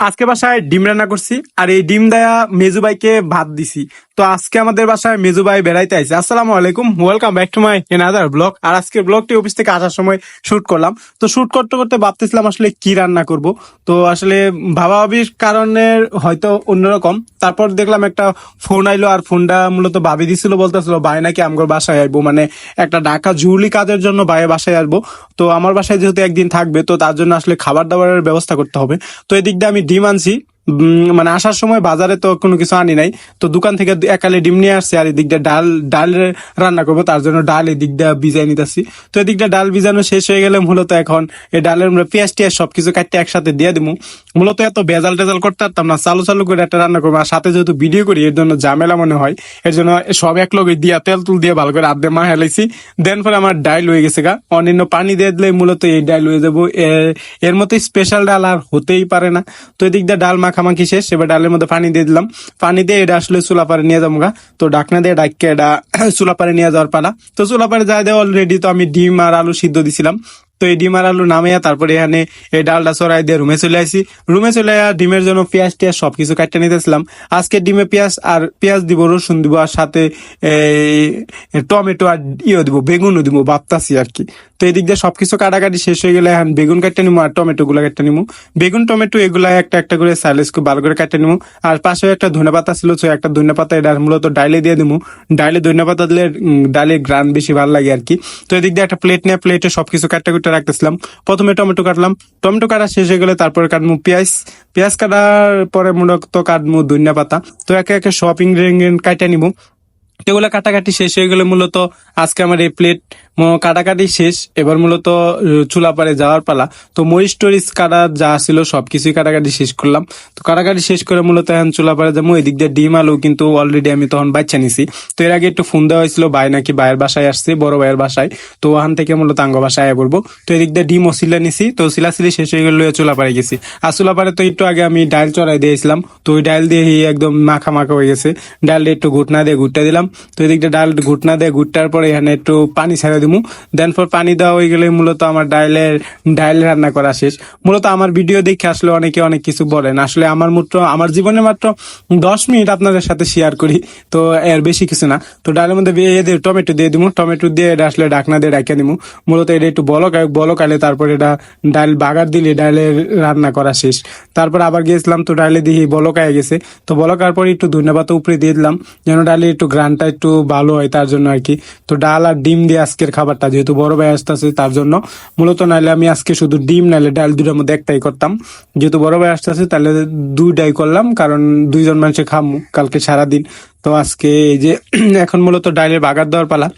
আজকে বাসায় ডিম রান্না করছি, আর এই ডিম দেয়া মেজু ভাইকে ভাত দিছি। তো আজকে আমাদের বাসায় মেজু ভাই বেড়াইতে আইছে। আসসালামু আলাইকুম welcome back to my another blog আর আজকের ব্লগটি অফিস থেকে আসার সময় শুট করলাম। তো শুট করতে করতে ভাবতেছিলাম আসলে কি রান্না করব। তো আসলে ভাবা ভাবির কারণে হয়তো অন্যরকম। তারপর দেখলাম একটা ফোন আইলো, আর ফোনটা মূলত ভাবি দিছিল, বলতেছিল, ভাই নাকি আমগর বাসায় আসব। মানে একটা ডাকা জরুরি কাজের জন্য ভাইয়ের বাসায় আসব। তো আমার বাসায় যেহেতু একদিন থাকবে, তো তার জন্য আসলে খাবার দাবারের ব্যবস্থা করতে হবে। তো এদিক দিয়ে আমি धीम মানে আসার সময় বাজারে তো কোনো কিছু আনি নাই। তো দোকান থেকে একালে ডিম নিয়ে আসছি আর এদিক দিয়ে ডাল ডাল রান্না করব, তার জন্য ডাল এদিক দিয়ে ভিজাই নিতেছি। তো এদিক দিয়ে ডাল ভিজানো শেষ হয়ে গেলে মূলত এখন এই ডালের মধ্যে পেঁয়াজ টিয়াজ সবকিছু কাটতে একসাথে দিয়ে দিবো মূলত এত ভেজাল টেজাল করতে পারতাম না, চালু চালু করে একটা রান্না করব। আর সাথে যেহেতু ভিডিও করি, এর জন্য ঝামেলা মনে হয়। এর জন্য সব এক লগে দিয়া তেল তুল দিয়ে ভালো করে আধে মা হেলাইছি দেন পরে আমার ডাইল হয়ে গেছে গা। অন্যান্য পানি দিয়ে দিলে মূলত এই ডাইল হয়ে যাব। এর- মতো স্পেশাল ডাল আর হতেই পারে না। তো এদিক দিয়ে ডাল মাখামাখি শেষ, এবার ডালের মধ্যে পানি দিয়ে দিলাম। পানি দিয়ে এটা আসলে চুলা পারে নিয়ে যাব তো ডাকনা দিয়ে ডাককে এটা চুলা পারে নিয়ে যাওয়ার পালা। তো চুলা পারে যাই দেওয়া অলরেডি তো আমি ডিম আর আলু সিদ্ধ দিছিলাম। তো এই ডিম আর আলু নামিয়া তারপরে এখানে এই ডালটা চড়াই দিয়ে রুমে চলে আসি রুমে চলে আয়া ডিমের জন্য পেঁয়াজ টিয়াজ সবকিছু কাটতে নিতেছিলাম। আজকে ডিমে পেঁয়াজ আর পেঁয়াজ দিব, রসুন দিব আর সাথে এই টমেটো আর ইয়ে দিব, বেগুনও দিব, ভাবতাছি আর কি। তো এদিক দিয়ে সবকিছু কাটাকাটি শেষ হয়ে গেলে এখন বেগুন কাটতে নিবো আর টমেটো গুলা কাটতে নিবো বেগুন, টমেটো এগুলা একটা একটা করে সাইলেস ভালো করে কাটতে নিবো আর পাশে একটা ধনে পাতা ছিল, তো একটা ধনে পাতা এটা মূলত ডাইলে দিয়ে দিবো ডাইলে ধনে পাতা দিলে ডালের গ্রান বেশি ভালো লাগে আর কি। তো এদিক দিয়ে একটা প্লেট নিয়ে প্লেটে সবকিছু কাটতে কুটে রাখতেছিলাম। প্রথমে টমেটো কাটলাম। টমেটো কাটা শেষ হয়ে গেলে তারপরে কাটমু পেঁয়াজ। পেঁয়াজ কাটার পরে মূলত কাটমু ধনিয়া পাতা। তো একে একে শপিং ইনগ্রেডিয়েন্ট কাটা নিবো। এগুলো কাটাকাটি শেষ হয়ে গেলে মূলত আজকে আমার এই প্লেট কাটাকাটি শেষ। এবার মূলত আহ, চুলা পারে যাওয়ার পালা। তো মরিচ টরিচ কাটা যা ছিল সবকিছুই কাটাকাটি শেষ করলাম। তো কাটাকাটি শেষ করে মূলত এখন চুলা পারে যাব। এদিক দিয়ে ডিম আলু কিন্তু অলরেডি আমি তখন বাচ্চা নিছি। তো এর আগে একটু ফোন দেওয়া হয়েছিল ভাই নাকি ভাইয়ের বাসায় আসছে বড় ভাইয়ের বাসায়। তো ওখান থেকে মূলত আঙ্গ বাসায় আয়া পড়ব। তো এদিক দিয়ে ডিম ওসিলা নিছি। তো সিলাসিলি শেষ হয়ে গেলে চুলা পারে গেছি। আর চুলা পারে তো একটু আগে আমি ডাল চড়াই দিয়েছিলাম। তো ওই ডাল দিয়ে একদম মাখা মাখা হয়ে গেছে। ডালটা একটু ঘুটনা দিয়ে ঘুরতে দিলাম। তো এদিকটা ডাল ঘুটনা দিয়ে ঘুরটার পরে এখানে একটু পানি ছেড়ে দিমু। দেন পর পানি দেওয়া হয়ে গেলে মূলত আমার ডাইলের, ডাইল রান্না করা শেষ। মূলত আমার ভিডিও দেখে আসলে অনেকে অনেক কিছু বলেন। আসলে আমার মাত্র, আমার জীবনে মাত্র দশ মিনিট আপনাদের সাথে শেয়ার করি, তো এর বেশি কিছু না। তো ডালের মধ্যে এ দিয়ে টমেটো দিয়ে দিমু। টমেটো দিয়ে এটা আসলে ডাকনা দিয়ে ডাকিয়ে দিমু মূলত এটা একটু বলক বলক আলে তারপরে এটা ডাল বাগার দিলে ডালের রান্না করা শেষ। তারপর আবার গিয়েছিলাম, তো ডালে দিয়ে বলক আয়ে গেছে। তো বলকার পরে একটু ধন্যবাদ উপরে দিয়ে দিলাম, যেন ডালে একটু গ্রানটা একটু ভালো হয় তার জন্য আর কি। তো ডাল আর ডিম দিয়ে আজকের খাবারটা, যেহেতু বড় ভাই আসতেছে তার জন্য। মূলত নাইলে আমি আজকে শুধু ডিম, নাইলে ডাল দুটার মধ্যে একটাই করতাম। যেহেতু বড় ভাই আসতেছে তাহলে দুইটাই করলাম, কারণ দুইজন মানুষে খামু কালকে সারাদিন। তো আজকে এই যে, এখন মূলত ডালের বাগার দেওয়ার পালা।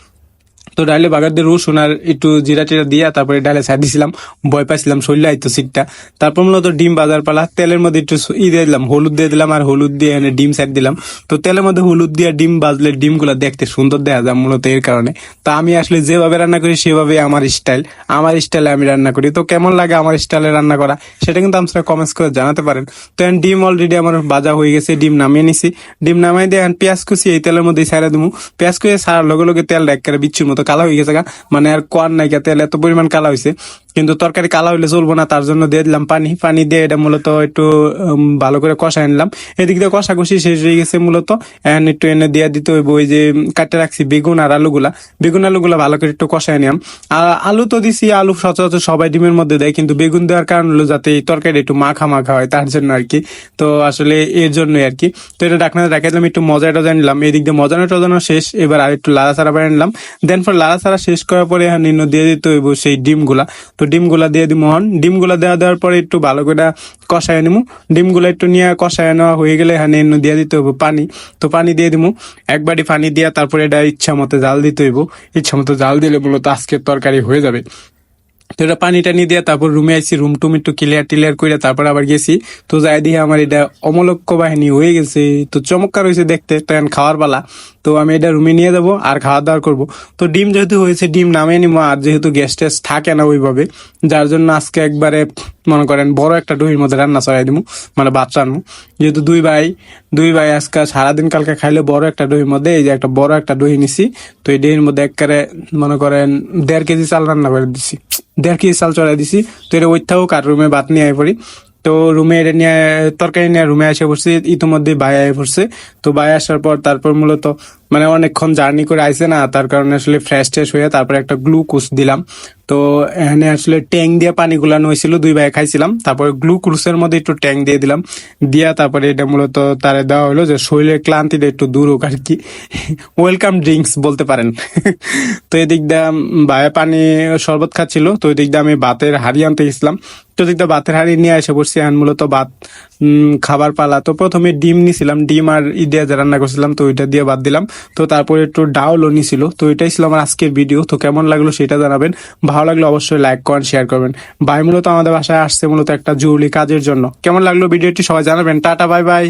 তো ডালে বাগার দিয়ে রসুন আর একটু জিরা টিরা দিয়া তারপরে ডালে ছাড় দিছিলাম, ভয় পাইছিলাম, শরীরে আইতো সিটটা তারপর মূলত ডিম বাজার পালা, তেলের মধ্যে একটু ই দিয়ে দিলাম, হলুদ দিয়ে দিলাম আর হলুদ দিয়ে এনে ডিম সাইড দিলাম। তো তেলের মধ্যে হলুদ দিয়ে ডিম বাজলে ডিমগুলো দেখতে সুন্দর দেখা যায় মূলত এর কারণে। তা আমি আসলে যেভাবে রান্না করি, সেভাবে আমার স্টাইল। আমার স্টাইলে আমি রান্না করি। তো কেমন লাগে আমার স্টাইলে রান্না করা, সেটা কিন্তু আপনারা কমেন্টস করে জানাতে পারেন। তো ডিম অলরেডি আমার বাজা হয়ে গেছে, ডিম নামিয়ে নিছি। ডিম নামাই দিয়ে পেঁয়াজ কুচি, এই তেলের মধ্যে ছাড়া দিব পেঁয়াজ কুচি সারার লগে লগে তেল একেবারে বিচ্ছুর মতো কালা হয়ে গেছে মানে আর কোয়ার নাই গা, তেল এত পরিমাণ কালা হয়েছে কিন্তু তরকারি কালা হইলে চলবো না তার জন্য দিয়ে দিলাম পানি। পানি দিয়ে এটা মূলত একটু ভালো করে কষা আনলাম এদিক দিয়ে কষা কষি শেষ হয়ে গেছে মূলত। এখন একটু এনে দিয়ে দিতে হইব ওই যে কাটে রাখছি বেগুন আর আলুগুলা। বেগুন আলুগুলা ভালো করে একটু কষায় নিলাম। আর আলু তো দিছি আলু সচরাচর সবাই ডিমের মধ্যে দেয় কিন্তু বেগুন দেওয়ার কারণ হলো যাতে এই তরকারি একটু মাখা মাখা হয় তার জন্য আর কি। তো আসলে এর জন্যই আর কি। তো এটা ডাকনা রাখা দিলাম একটু মজা টজা নিলাম। এদিক দিয়ে মজানো টজানো শেষ এবার আর একটু লাড়া ছাড়া বানিয়ে নিলাম। দেন পর লাড়া সারা শেষ করার পরে এখন নিম্ন দিয়ে দিতে হইব সেই ডিমগুলা। তো ডিমগুলা দিয়ে দিব হন ডিমগুলা দেওয়া দেওয়ার পরে একটু ভালো করে কষায় নিমু। ডিমগুলা একটু নিয়ে কষায় নেওয়া হয়ে গেলে এখানে নিম্ন দিয়ে দিতে হইব পানি। তো পানি দিয়ে দিব এক বাটি পানি দিয়ে তারপরে এটা ইচ্ছা মতো জাল দিতে হইব। ইচ্ছা মতো জাল দিলে মূলত আজকের তরকারি হয়ে যাবে। তো এটা পানি টানি দিয়ে তারপর রুমে আইসি রুম টুম একটু ক্লিয়ার টিলিয়ার করে তারপর আবার গেছি। তো যাই দিয়ে আমার এটা অমলক্ষ বাহিনী হয়ে গেছে। তো চমৎকার হয়েছে দেখতে এখন খাওয়ার পালা। তো আমি এটা রুমে নিয়ে যাব আর খাওয়া দাওয়া করব। তো ডিম যেহেতু হয়েছে, ডিম নামিয়ে নিবো, আর যেহেতু গ্যাস ট্যাস থাকে না ওইভাবে, যার জন্য আজকে একবারে, মনে করেন, বড় একটা ডহির মধ্যে রান্না চড়াই দিব মানে ভাত রান্নু। যেহেতু দুই ভাই দুই ভাই আজকে সারাদিন কালকে খাইলে বড় একটা দহির মধ্যে, এই যে একটা বড় একটা দহি নিছি, তো এই দহির মধ্যে একবারে, মনে করেন, দেড় কেজি চাল রান্না করে দিছি। দেড় কেজি চাল চড়াই দিছি। তো এটা ওইটাও কার রুমে ভাত নিয়ে আই পড়ি। তো রুমে এটা নিয়ে, তরকারি নিয়ে রুমে এসে পড়ছি। ইতিমধ্যে ভাই আই পড়ছে। তো ভাই আসার পর তারপর মূলত মানে অনেকক্ষণ জার্নি করে আইছে না, তার কারণে আসলে ফ্রেশ ট্রেশ হয়ে তারপরে একটা গ্লুকোজ দিলাম। তো এখানে আসলে ট্যাং দিয়ে পানি গুলানো হয়েছিল দুই ভাই খাইছিলাম। তারপরে গ্লুকোজের মধ্যে একটু ট্যাং দিয়ে দিলাম। দিয়া তারপরে এটা মূলত তারে দেওয়া হলো যে শরীরের ক্লান্তিটা একটু দূর হোক আর কি। ওয়েলকাম ড্রিঙ্কস বলতে পারেন। তো এদিক দিয়ে ভাইয়া পানি শরবত খাচ্ছিল, তো এদিক দিয়ে আমি ভাতের হাড়ি আনতে গেছিলাম। তো এদিক দিয়ে ভাতের হাড়ি নিয়ে এসে পড়ছি এখন মূলত ভাত খাবার পালা। তো প্রথমে ডিম নিছিলাম, ডিম আর ই দিয়ে যে রান্না করছিলাম, তো ওইটা দিয়ে বাদ দিলাম। তো তারপরে একটু ডাউলনি নিছিল। তো এটাই ছিল আমার আজকের ভিডিও তো কেমন লাগল সেটা জানাবেন। ভালো লাগল অবশ্যই লাইক করেন শেয়ার করবেন। বাই মূলত আমাদের বাসায় আসছে মূলত একটা জরুরি কাজের জন্য। কেমন লাগল ভিডিওটি সবাই জানাবেন। Tata bye bye